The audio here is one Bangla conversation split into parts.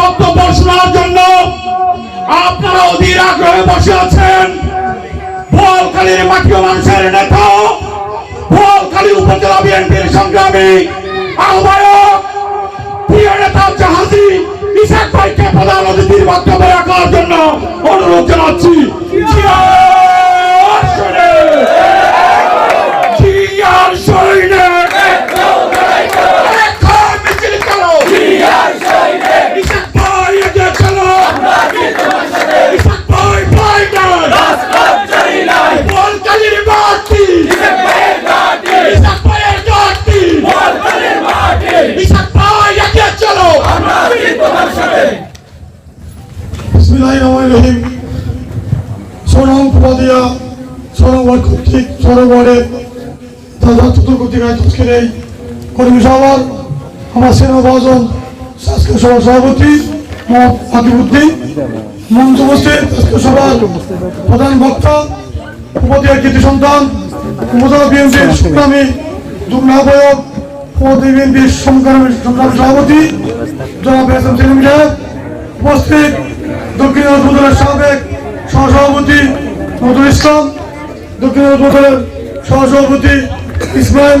বক্তব্য শোনার জন্য আপনারা অধীর আগ্রহে বসে আছেন। ভোয়ালখালীর মাটিও মানুষের নেতা। ভোয়ালখালী উপজেলা বিএনপির সংগ্রামী আহ্বায়ক জাহাজি ইসাক ভাইকে প্রধান অতিথির বক্তব্য রাখার জন্য অনুরোধ জানাচ্ছি। আজকের এই কর্মী সভার আমার সভার সভাপতি আকিবুদ্দিন মঞ্চ উপস্থিত আজকের সভার প্রধান বক্তা কৃতি সন্তান, উপজেলা বিএনপির সংগ্রামী যুগ্ম উপদেয় বিএনপির সংগ্রামী সংগ্রামী সভাপতি, জনাব এসএম সেলিম সাহেব, উপস্থিত দক্ষিণ উপজেলার সাবেক সহসভাপতি নজরুল ইসলাম, দক্ষিণ উপজেলার সহসভাপতি ইসমাইল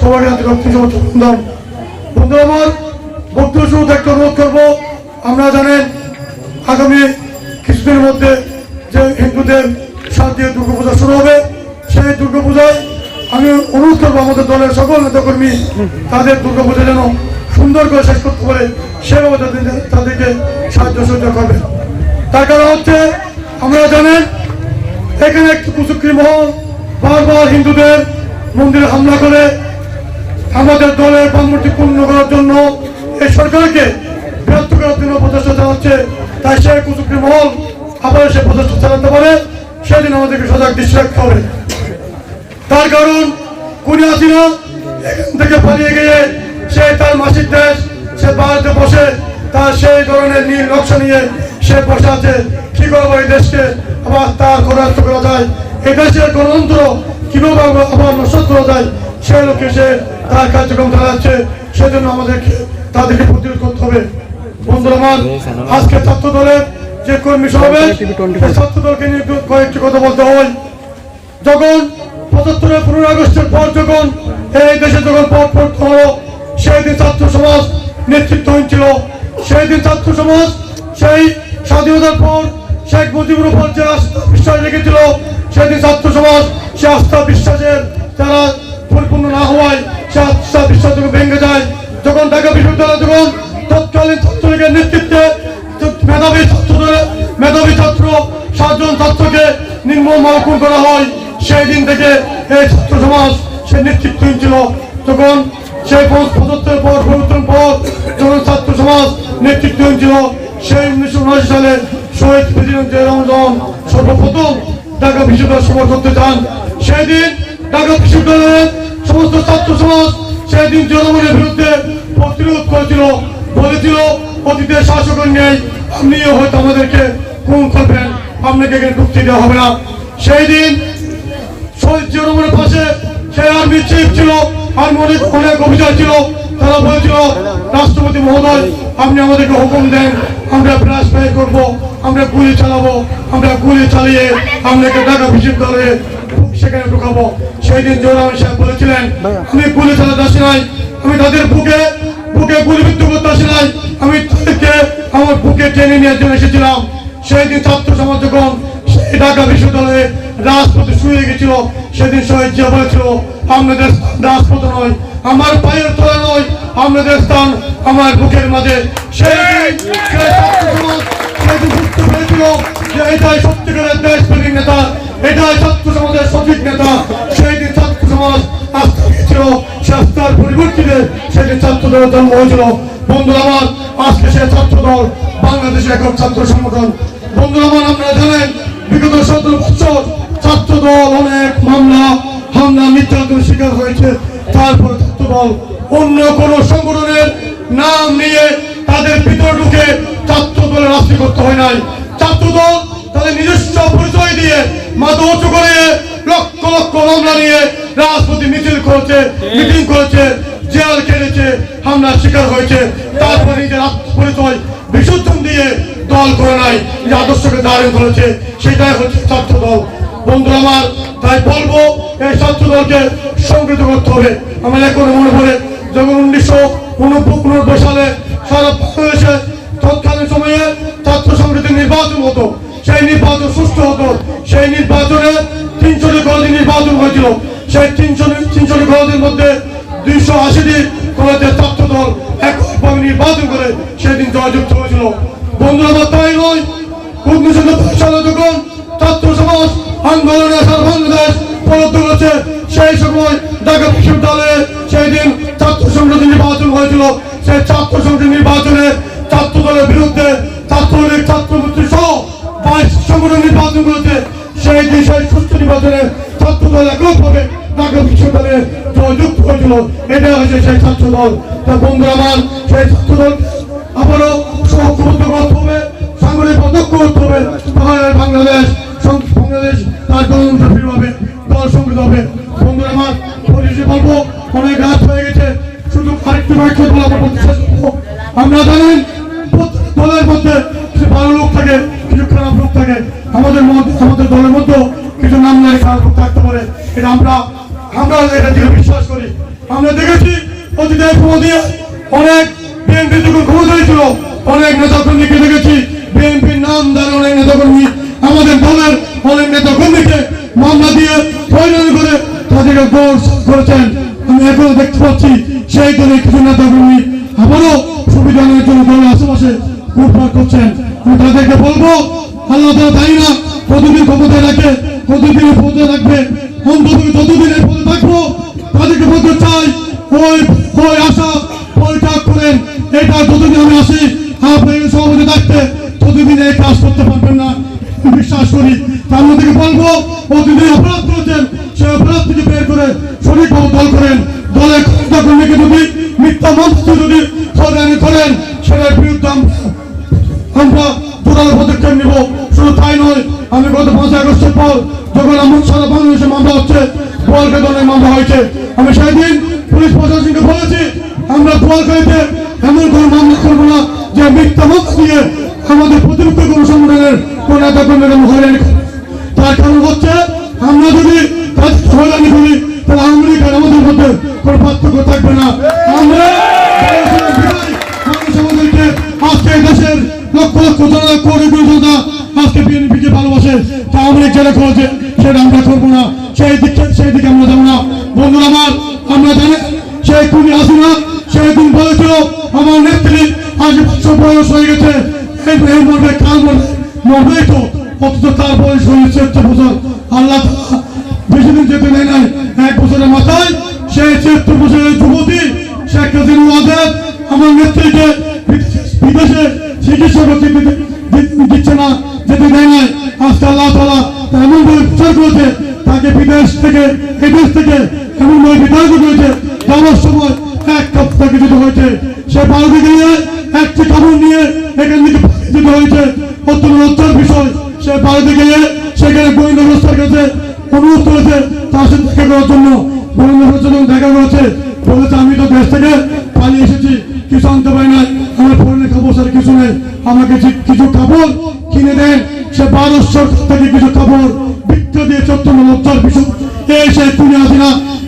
সবাই হাতে রক্ষী সমর্থন বন্ধু আমার বক্তব্য শুরু থেকে অনুরোধ করব, আপনারা জানেন, আগামী কিছুদিনের মধ্যে যে হিন্দুদের শান্তি দুর্গাপূজা শুরু হবে, সেই দুর্গাপূজায় আমি অনুরোধ করব আমাদের দলের সকল নেতাকর্মী, তাদের দুর্গাপূজা যেন সুন্দর করে শেষ করতে পারে, সেভাবে তাদের- তাদেরকে সাহায্য সহযোগিতা করবে। তার কারণ হচ্ছে আমরা জানেন, এখানে একটি কুচুক্রি মহল, বারবার হিন্দুদের মন্দিরে হামলা করে আমাদের দলের ভাবমূর্তি পূর্ণ করার জন্য এই সরকারকে ব্যর্থ করার জন্য প্রচেষ্টা চালাচ্ছে। তাই সে কুচুক্রি মহল আবার সে প্রচেষ্টা চালাতে পারে, সেদিন আমাদেরকে সজাগ দৃষ্টি রাখতে হবে। তার কারণ কুনি আসিনা এখান থেকে পালিয়ে গিয়ে সে তার মাসিক দেশ, সে ভারতে বসে তার সেই ধরনের নীল নকশা নিয়ে সে বসে আছে। কি করব এই দেশকে? আবার তার করায়ত্ত করা যায়। এই দেশের গণতন্ত্র কীভাবে আবার নষ্ট করা যায়, সে লোকে সে তার কার্যক্রম চালাচ্ছে সেজন্য আমাদেরকে তাদেরকে প্রতিরোধ করতে হবে। বন্ধুরা আজকে ছাত্র দলের যে কর্মী সমাবেশ ছাত্র দলকে নিয়ে কয়েকটি কথা বলতে হয়। যখন পঁচাত্তরের পনেরো আগস্টের পর যখন এই দেশে যখন পথ পড়তে হলো সেই দিন ছাত্র সমাজ নেতৃত্বহীন ছিল। সেই দিন ছাত্র সমাজ সেই স্বাধীনতার পর শেখ মুজিবুর উপর যে আস্থা বিশ্বাস রেখেছিল সেদিন ছাত্র সমাজ সে আস্থা বিশ্বাসের তারা পরিপূর্ণ না হওয়ায় যায়। বিশ্ববিদ্যালয় যখন নেতৃত্বে মেধাবী ছাত্রদের মেধাবী ছাত্র, সাতজন ছাত্রকে হয়। সেই দিন থেকে সেই পর ছাত্র সমাজ সেই উনিশশো উনআশি সালে সর্বপ্রথম ঢাকা বিশ্ববিদ্যালয় সভা করতে চান। সেই দিন ঢাকা বিশ্ববিদ্যালয়ের সমস্ত ছাত্র সমাজ সেই দিন জনগণের বিরুদ্ধে প্রতিরোধ করেছিল, বলেছিল, অতীতের শাসকের নেই, আপনিও হয়তো আমাদেরকে খুন করবেন, আপনাকে এখানে ঢুকতে দেওয়া হবে না। সেই দিন শহীদ জিয়ারমের পাশে সেই আর্মি চিফ ছিল, আর্মি অনেক অনেক অফিসার ছিল, তারা বলেছিল, রাষ্ট্রপতি মহোদয়, আপনি আমাদেরকে হুকুম দেন, আমরা ব্রাশ ব্যয় করব, আমরা গুলি চালাবো, আমরা গুলি চালিয়ে আপনাকে টাকা ঢাকা বিশ্ববিদ্যালয়ে সেখানে ঢুকাবো সেই দিন জোরাম সাহেব বলেছিলেন আমি গুলি চালাতে আসি নাই আমি তাদের বুকে বুকে গুলিবিদ্ধ করতে আসি নাই আমি তাদেরকে আমার বুকে টেনে নিয়ে জন্য এসেছিলাম। সেই দিন ছাত্র সমাজ যখন সেই ঢাকা বিশ্ববিদ্যালয়ে রাজপথে শুয়ে গেছিল সেদিন শহীদ জিয়া বলেছিল আমাদের রাজপথ নয় আমার পায়ের তলা নয় আমাদের স্থান আমার বুকের মাঝে। সেই বুঝতে পেরেছিল যে এটাই সত্যিকারের নেতা। এটাই ছাত্র সমাজের সঠিক নেতা, সেই দিন ছাত্র সমাজ আস্থা দিয়েছিল সে আস্থার পরিবর্তিতে সেদিন ছাত্রদের জন্ম হয়েছিল। বন্ধুরা আমার, আজকে সে ছাত্র দল বাংলাদেশের একক ছাত্র সংগঠন। বন্ধুরা আমার, আপনারা জানেন, বিগত সতেরো বছর ছাত্র দল অনেক মামলা, হামলা, নির্যাতনের শিকার হয়েছে। তারপর ছাত্র দল অন্য কোন সংগঠনের নাম নিয়ে তাদের ভিতরে ঢুকে ছাত্র দলের রাজনীতি করতে হয় নাই। ছাত্র দল তাদের নিজস্ব পরিচয় দিয়ে মাথা উঁচু করে লক্ষ লক্ষ মামলা নিয়ে রাজপতি মিছিল করেছে মিটিং করেছে জেল কেটেছে হামলার শিকার হয়েছে। তারপরে নিজের আত্মপরিচয় বিসর্জন দিয়ে দল করে নাই যে আদর্শকে দাঁড়িয়ে করেছে সেটাই হচ্ছে ছাত্র দল। বন্ধু আমার তাই বলব এই ছাত্র দলকে সংগঠিত করতে হবে। আমার এখন মনে পড়ে যখন উনিশশো উননব্বই সালে সারা বাংলাদেশে তৎকালীন সময়ে ছাত্র সংগঠনের নির্বাচন হতো সেই নির্বাচন সুষ্ঠু হতো। সেই নির্বাচনে তিনশোটি কলেজে নির্বাচন হয়েছিল। সেই তিনশো তিনশোটি কলেজের মধ্যে দুইশো আশিটি কলেজের ছাত্র দল একভাবে নির্বাচন করে, সেদিন জয়যুক্ত হয়েছিল। বন্ধুরা তাই নয় ছাত্র সময় বিশ্ববিদ্যালয়ে ছাত্র হয়েছিল। সেই ছাত্র ছাত্র দলের বিরুদ্ধে ছাত্রলীগ ছাত্রমন্ত্রী সংগঠন নির্বাচন করেছে, সেই সেই সুস্থ নির্বাচনে ছাত্র দল এককভাবে ঢাকা বিশ্ববিদ্যালয়ে জয়যুক্ত হয়েছিল এটা হয়েছে সেই ছাত্র দল তা বন্ধুরা আমার, সেই ছাত্র দল আবারও সহযোগিতা করতে হবে সাংগঠনিক পদক্ষ করতে হবে। তাহলে বাংলাদেশ বাংলাদেশ তার গণতন্ত্র ফিরে পাবে, দল সংগঠিত হবে। বন্ধুরা আমার পরিশেষে বলব, অনেক রাত হয়ে গেছে। শুধু আরেকটু বাক্য বলে। আমরা জানেন আমরা দেখেছি অনেক বিএনপি যখন ক্ষমতায় ছিল অনেক নেতা কর্মীকে দেখেছি, বিএনপির নাম দ্বারা অনেক নেতা কর্মী আমাদের দলের অনেক নেতা কর্মীকে মামলা দিয়ে হয়রানি করে তাদেরকে গোল করেছেন। আমি এখনও দেখতে পাচ্ছি, সেই দলে কিছু নেতা কর্মী আবারও সুবিধা নেওয়ার জন্য দলের আশেপাশে ঘুরপাক করছেন। আমি তাদেরকে বলব, আল্লাহ তালা তাই না কতদিন ক্ষমতায় রাখে কতদিন পদে রাখবে অন্তত যতদিন এই পদে থাকব তাদেরকে চাই ওই ওই আশা পরিত্যাগ করেন এটা যতদিন আমি আসি আপনাকে সভাপতি থাকতে ততদিন এই কাজ করতে পারবেন না। বিশ্বাস করি, তার মধ্যে বলব? প্রতিদিন অপরাধ করেছেন সে অপরাধ থেকে বের করে সঠিকভাবে দল করেন। ক্ষমতা কর্মীকে যদি মিথ্যা মন্ত্র যদি হয়রানি করেন, সেটার বিরুদ্ধে আমরা জোরালো পদক্ষেপ নিব। শুধু তাই নয়, আমি গত পাঁচ আগস্টের পর যখন আমার সারা বাংলাদেশে মামলা হচ্ছে বোয়ালকে দলের মামলা হয়েছে। আমি সেই দিন পুলিশ প্রশাসনকে বলেছি, আমরা বোয়ালখালীতে এমন কোনো মামলা করব না, যে মিথ্যা মত দিয়ে আমাদের প্রতিপক্ষ কোনো সংগঠনের কোন নেতা কর্মীকে হয়রানি। তার কারণ হচ্ছে, আমরা যদি হয়রানি করি, তাহলে আর আমাদের মধ্যে কোনো পার্থক্য থাকবে না। আমরা সেই দিকে আমরা যাব না। বন্ধুরা আমার, আমরা জানি সেই কুড়ি হাসিনা, সেই দিন বলেছিল, আমার নেত্রী আজ বছর বয়স হয়ে গেছে। এই এই কাল মরবে তো, অথচ তার বয়স হয়েছে চোদ্দ বছর। আল্লাহ বেশি দিন যেতে নেয় নাই, এক বছরের মাথায় সেই চোদ্দ বছরের যুবতী, শেখ হাসিনা ওয়াজেদ আমার নেত্রীকে বিদেশে- চিকিৎসা করতে দিচ্ছে না, যেতে দেয় নাই। আজকে আল্লাহ তালা এমন ভাবে বিচার করেছে, তাকে বিদেশ থেকে এই থেকে এমন ভাবে বিতাড়িত করেছে যাওয়ার সময় এক কাপ তাকে যেতে হয়েছে। সে ভারতে গিয়ে একটি কাপড় নিয়ে এখান থেকে যেতে হয়েছে। অত্যন্ত লজ্জার বিষয়, সে ভারতে গিয়ে সেখানে গোয়েন্দা ব্যবস্থার কাছে অনুরোধ করেছে তার সাথে দেখা করার জন্য। গোয়েন্দা ব্যবস্থার দেখা করেছে। বলেছে, আমি তো দেশ থেকে পালিয়ে এসেছি। কিছু আনতে পারি না আমার পরনে কাপড় সাথে কিছু নেই। আমাকে কিছু কাপড় কিনে দেন, সে বারোশো থেকে কিছু কাপড় বিক্রি দিয়েছে অত্যন্ত লজ্জার বিষয়। এই সে তুলে আসে না।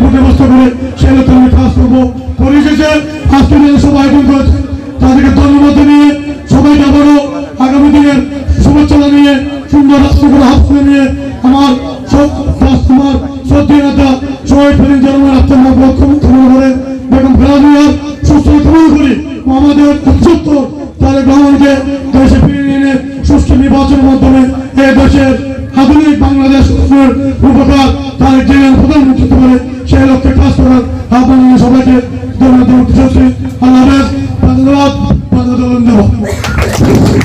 ভোট ব্যবস্থা করে সেগুলো আমি কাজ করব। করে এসেছে আজকে নিয়ে সব আয়োজন করেছে। তাদেরকে ধন্যবাদ জানিয়ে সবাইকে আবারও আগামী দিনের শুভেচ্ছা জানিয়ে সুন্দর রাষ্ট্র করে হাত নিয়ে আমার